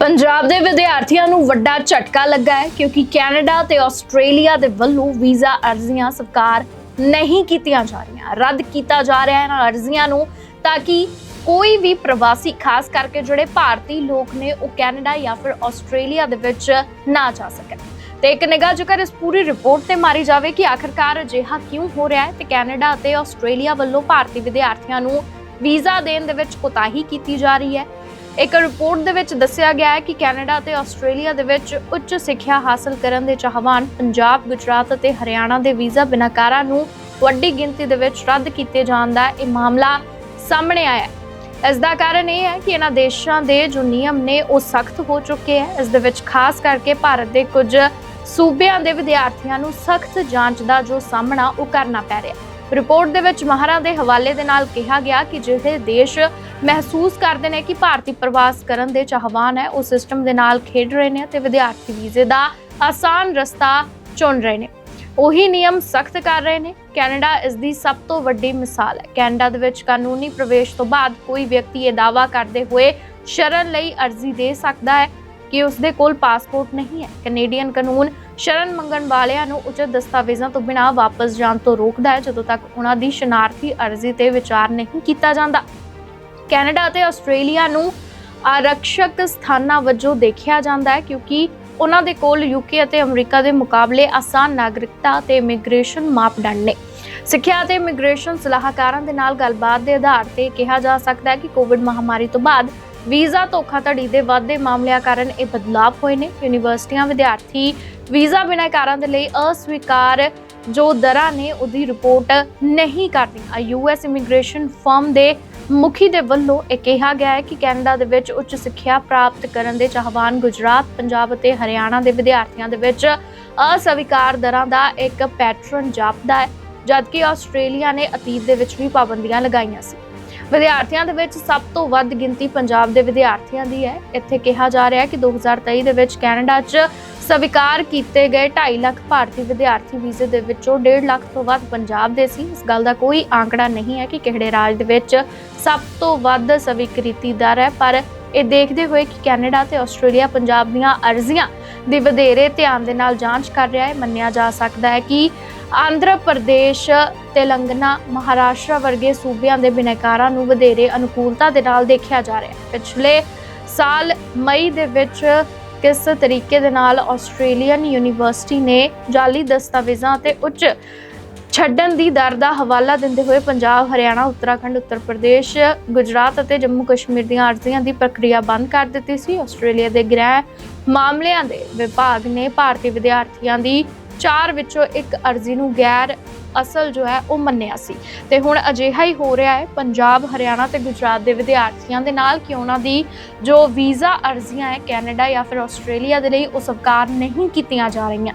ਪੰਜਾਬ ਦੇ ਵਿਦਿਆਰਥੀਆਂ ਨੂੰ ਵੱਡਾ ਝਟਕਾ ਲੱਗਾ ਹੈ ਕਿਉਂਕਿ ਕੈਨੇਡਾ ਤੇ ਆਸਟ੍ਰੇਲੀਆ ਦੇ ਵੱਲੋਂ ਵੀਜ਼ਾ ਅਰਜ਼ੀਆਂ ਸਵੀਕਾਰ ਨਹੀਂ ਕੀਤੀਆਂ ਜਾ ਰਹੀਆਂ। ਰੱਦ ਕੀਤਾ ਜਾ ਰਿਹਾ ਹੈ ਇਹਨਾਂ ਅਰਜ਼ੀਆਂ ਨੂੰ ਤਾਂ ਕਿ ਕੋਈ ਵੀ ਪ੍ਰਵਾਸੀ, ਖਾਸ ਕਰਕੇ ਜਿਹੜੇ ਭਾਰਤੀ ਲੋਕ ਨੇ, ਉਹ ਕੈਨੇਡਾ ਜਾਂ ਫਿਰ ਆਸਟ੍ਰੇਲੀਆ ਦੇ ਵਿੱਚ ਨਾ ਜਾ ਸਕਣ। ਤੇ ਇੱਕ ਨਿਗਾਹ ਜੇਕਰ ਇਸ ਪੂਰੀ ਰਿਪੋਰਟ ਤੇ ਮਾਰੀ ਜਾਵੇ ਕਿ ਆਖਰਕਾਰ ਅਜਿਹਾ ਕਿਉਂ ਹੋ ਰਿਹਾ ਹੈ, ਤੇ ਕੈਨੇਡਾ ਅਤੇ ਆਸਟ੍ਰੇਲੀਆ ਵੱਲੋਂ ਭਾਰਤੀ ਵਿਦਿਆਰਥੀਆਂ ਨੂੰ ਵੀਜ਼ਾ ਦੇਣ ਦੇ ਵਿੱਚ ਕੋਤਾਹੀ ਕੀਤੀ ਜਾ ਰਹੀ ਹੈ। ਇੱਕ ਰਿਪੋਰਟ ਦੇ ਵਿੱਚ ਦੱਸਿਆ ਗਿਆ ਹੈ ਕਿ ਕੈਨੇਡਾ ਅਤੇ ਆਸਟ੍ਰੇਲੀਆ ਦੇ ਵਿੱਚ ਉੱਚ ਸਿੱਖਿਆ ਹਾਸਲ ਕਰਨ ਦੇ ਚਾਹਵਾਨ ਪੰਜਾਬ, ਗੁਜਰਾਤ ਅਤੇ ਹਰਿਆਣਾ ਦੇ ਵੀਜ਼ਾ ਬਿਨਕਾਰਾਂ ਨੂੰ ਵੱਡੀ ਗਿਣਤੀ ਦੇ ਵਿੱਚ ਰੱਦ ਕੀਤੇ ਜਾਣ ਦਾ ਇਹ ਮਾਮਲਾ ਸਾਹਮਣੇ ਆਇਆ ਹੈ। ਇਸ ਦਾ ਕਾਰਨ ਇਹ ਹੈ ਕਿ ਇਹਨਾਂ ਦੇਸ਼ਾਂ ਦੇ ਜੋ ਨਿਯਮ ਨੇ ਉਹ ਸਖਤ ਹੋ ਚੁੱਕੇ ਹੈ। ਇਸ ਦੇ ਵਿੱਚ ਖਾਸ ਕਰਕੇ ਭਾਰਤ ਦੇ ਕੁਝ ਸੂਬਿਆਂ ਦੇ ਵਿਦਿਆਰਥੀਆਂ ਨੂੰ ਸਖਤ ਜਾਂਚ ਦਾ ਜੋ ਸਾਹਮਣਾ ਉਹ ਕਰਨਾ ਪੈ ਰਿਹਾ ਰਿਪੋਰਟ ਦੇ ਵਿੱਚ ਮਹਾਰਾ ਦੇ ਹਵਾਲੇ ਦੇ ਨਾਲ ਕਿਹਾ ਗਿਆ ਕਿ ਜਿਹੜੇ ਦੇਸ਼ ਮਹਿਸੂਸ ਕਰਦੇ ਨੇ ਕਿ ਭਾਰਤੀ ਪ੍ਰਵਾਸ ਕਰਨ ਦੇ ਚਾਹਵਾਨ ਹੈ, ਉਹ ਸਿਸਟਮ ਦੇ ਨਾਲ ਖੇਡ ਰਹੇ ਨੇ ਤੇ ਵਿਦਿਆਰਥੀ ਵੀਜ਼ੇ ਦਾ ਆਸਾਨ ਰਸਤਾ ਚੁਣ ਰਹੇ ਨੇ। ਉਹੀ ਨਿਯਮ ਸਖਤ ਕਰ ਰਹੇ ਨੇ। ਕੈਨੇਡਾ ਇਸ ਦੀ ਸਭ ਤੋਂ ਵੱਡੀ ਮਿਸਾਲ ਹੈ। ਕੈਨੇਡਾ ਦੇ ਵਿੱਚ ਕਾਨੂੰਨੀ ਪ੍ਰਵੇਸ਼ ਤੋਂ ਬਾਅਦ ਕੋਈ ਵਿਅਕਤੀ ਇਹ ਦਾਅਵਾ ਕਰਦੇ ਹੋਏ ਸ਼ਰਨ ਲਈ ਅਰਜ਼ੀ ਦੇ ਸਕਦਾ ਹੈ ਕਿ ਉਸ ਦੇ ਕੋਲ ਪਾਸਪੋਰਟ ਨਹੀਂ ਹੈ। ਕੈਨੇਡੀਅਨ ਕਾਨੂੰਨ ਸ਼ਰਨ ਮੰਗਣ ਵਾਲਿਆਂ ਨੂੰ ਉਚਿਤ ਦਸਤਾਵੇਜ਼ਾਂ ਤੋਂ ਬਿਨਾਂ ਵਾਪਸ ਜਾਣ ਤੋਂ ਰੋਕਦਾ ਹੈ, ਜਦੋਂ ਤੱਕ ਉਹਨਾਂ ਦੀ ਸ਼ਨਾਰਥੀ ਅਰਜ਼ੀ ਤੇ ਵਿਚਾਰ ਨਹੀਂ ਕੀਤਾ ਜਾਂਦਾ। ਕੈਨੇਡਾ ਅਤੇ ਆਸਟ੍ਰੇਲੀਆ ਨੂੰ ਆਰਕਸ਼ਕ ਸਥਾਨਾਂ ਵਜੋਂ ਦੇਖਿਆ ਜਾਂਦਾ ਹੈ, ਕਿਉਂਕਿ ਉਹਨਾਂ ਦੇ ਕੋਲ ਯੂਕੇ ਅਤੇ ਅਮਰੀਕਾ ਦੇ ਮੁਕਾਬਲੇ ਆਸਾਨ ਨਾਗਰਿਕਤਾ ਤੇ ਇਮੀਗ੍ਰੇਸ਼ਨ ਮਾਪਦੰਡ ਨੇ। ਸਿੱਖਿਆ ਅਤੇ ਇਮੀਗ੍ਰੇਸ਼ਨ ਸਲਾਹਕਾਰਾਂ ਦੇ ਨਾਲ ਗੱਲਬਾਤ ਦੇ ਆਧਾਰ ਤੇ ਕਿਹਾ ਜਾ ਸਕਦਾ ਹੈ ਕਿ ਕੋਵਿਡ ਮਹਾਮਾਰੀ ਤੋਂ ਬਾਅਦ ਵੀਜ਼ਾ ਧੋਖਾਧੜੀ ਦੇ ਵਾਧੇ ਮਾਮਲਿਆਂ ਕਾਰਨ ਇਹ ਬਦਲਾਅ ਹੋਏ ਨੇ। ਯੂਨੀਵਰਸਿਟੀਆਂ ਵਿਦਿਆਰਥੀ ਵੀਜ਼ਾ ਬਿਨਾਂ ਕਾਰਾਂ ਦੇ ਲਈ ਅਸਵੀਕਾਰ ਜੋ ਦਰਾਂ ਨੇ, ਉਹਦੀ ਰਿਪੋਰਟ ਨਹੀਂ ਕਰਦੀਆਂ ਯੂਐਸ ਇਮੀਗ੍ਰੇਸ਼ਨ ਫਰਮ ਦੇ ਮੁਖੀ ਦੇ ਵੱਲੋਂ ਇਹ ਕਿਹਾ ਗਿਆ ਹੈ ਕਿ ਕੈਨੇਡਾ ਦੇ ਵਿੱਚ ਉੱਚ ਸਿੱਖਿਆ ਪ੍ਰਾਪਤ ਕਰਨ ਦੇ ਚਾਹਵਾਨ ਗੁਜਰਾਤ, ਪੰਜਾਬ ਅਤੇ ਹਰਿਆਣਾ ਦੇ ਵਿਦਿਆਰਥੀਆਂ ਦੇ ਵਿੱਚ ਅਸਵੀਕਾਰ ਦਰਾਂ ਦਾ ਇੱਕ ਪੈਟਰਨ ਜਾਪਦਾ ਹੈ, ਜਦਕਿ ਆਸਟ੍ਰੇਲੀਆ ਨੇ ਅਤੀਤ ਦੇ ਵਿੱਚ ਵੀ ਪਾਬੰਦੀਆਂ ਲਗਾਈਆਂ ਸੀ। ਵਿਦਿਆਰਥੀਆਂ ਦੇ ਵਿੱਚ ਸਭ ਤੋਂ ਵੱਧ ਗਿਣਤੀ ਪੰਜਾਬ ਦੇ ਵਿਦਿਆਰਥੀਆਂ ਦੀ ਹੈ। ਇੱਥੇ ਕਿਹਾ ਜਾ ਰਿਹਾ ਹੈ ਕਿ 2023 ਦੇ ਵਿੱਚ ਕੈਨੇਡਾ 'ਚ ਸਵੀਕਾਰ ਕੀਤੇ ਗਏ 2.5 ਲੱਖ ਭਾਰਤੀ ਵਿਦਿਆਰਥੀ ਵੀਜ਼ੇ ਦੇ ਵਿੱਚੋਂ 1.5 ਲੱਖ ਤੋਂ ਵੱਧ ਪੰਜਾਬ ਦੇ ਸੀ। ਇਸ ਗੱਲ ਦਾ ਕੋਈ ਆંકੜਾ ਨਹੀਂ ਹੈ ਕਿ ਕਿਹੜੇ ਰਾਜ ਦੇ ਵਿੱਚ ਸਭ ਤੋਂ ਵੱਧ ਸਵੀਕ੍ਰਿਤੀ ਦਰ ਹੈ। ਪਰ ਇਹ ਦੇਖਦੇ ਹੋਏ ਕਿ ਕੈਨੇਡਾ ਤੇ ਆਸਟ੍ਰੇਲੀਆ ਪੰਜਾਬ ਦੀਆਂ ਅਰਜ਼ੀਆਂ ਦੀ ਵਧੇਰੇ ਧਿਆਨ ਦੇ ਨਾਲ ਜਾਂਚ ਕਰ ਰਿਹਾ ਹੈ। ਮੰਨਿਆ ਜਾ ਸਕਦਾ ਹੈ ਕਿ ਆਂਧਰਾ ਪ੍ਰਦੇਸ਼, ਤੇਲੰਗਨਾ, ਮਹਾਰਾਸ਼ਟਰ ਵਰਗੇ ਸੂਬਿਆਂ ਦੇ ਬਿਨੈਕਾਰਾਂ ਨੂੰ ਵਧੇਰੇ ਅਨੁਕੂਲਤਾ ਦੇ ਨਾਲ ਦੇਖਿਆ ਜਾ ਰਿਹਾ ਹੈ। ਪਿਛਲੇ ਸਾਲ ਮਈ ਦੇ ਵਿੱਚ ਕਿਸ ਤਰੀਕੇ ਦੇ ਨਾਲ ਆਸਟ੍ਰੇਲੀਅਨ ਯੂਨੀਵਰਸਿਟੀ ਨੇ ਜਾਲੀ ਦਸਤਾਵੇਜ਼ਾਂ ਅਤੇ ਉੱਚ ਛੱਡਣ ਦੀ ਦਰ ਦਾ ਹਵਾਲਾ ਦਿੰਦੇ ਹੋਏ ਪੰਜਾਬ, ਹਰਿਆਣਾ, ਉੱਤਰਾਖੰਡ, ਉੱਤਰ ਪ੍ਰਦੇਸ਼, ਗੁਜਰਾਤ ਅਤੇ ਜੰਮੂ ਕਸ਼ਮੀਰ ਦੀਆਂ ਅਰਜ਼ੀਆਂ ਦੀ ਪ੍ਰਕਿਰਿਆ ਬੰਦ ਕਰ ਦਿੱਤੀ ਸੀ। ਆਸਟ੍ਰੇਲੀਆ ਦੇ ਗ੍ਰਹਿ ਮਾਮਲਿਆਂ ਦੇ ਵਿਭਾਗ ਨੇ ਭਾਰਤੀ ਵਿਦਿਆਰਥੀਆਂ ਦੀ ਚਾਰ ਵਿੱਚੋਂ ਇੱਕ ਅਰਜ਼ੀ ਨੂੰ ਗੈਰ ਅਸਲ ਜੋ ਹੈ ਉਹ ਮੰਨਿਆ ਸੀ। ਤੇ ਹੁਣ ਅਜਿਹਾ ਹੀ ਹੋ ਰਿਹਾ ਹੈ, ਪੰਜਾਬ, ਹਰਿਆਣਾ ਤੇ ਗੁਜਰਾਤ ਦੇ ਵਿਦਿਆਰਥੀਆਂ ਦੇ ਨਾਲ ਕਿ ਉਹਨਾਂ ਦੀ ਜੋ ਵੀਜ਼ਾ ਅਰਜ਼ੀਆਂ ਹੈ ਕੈਨੇਡਾ ਜਾਂ ਫਿਰ ਆਸਟ੍ਰੇਲੀਆ ਦੇ ਲਈ ਉਹ ਸਵੀਕਾਰ ਨਹੀਂ ਕੀਤੀਆਂ ਜਾ ਰਹੀਆਂ।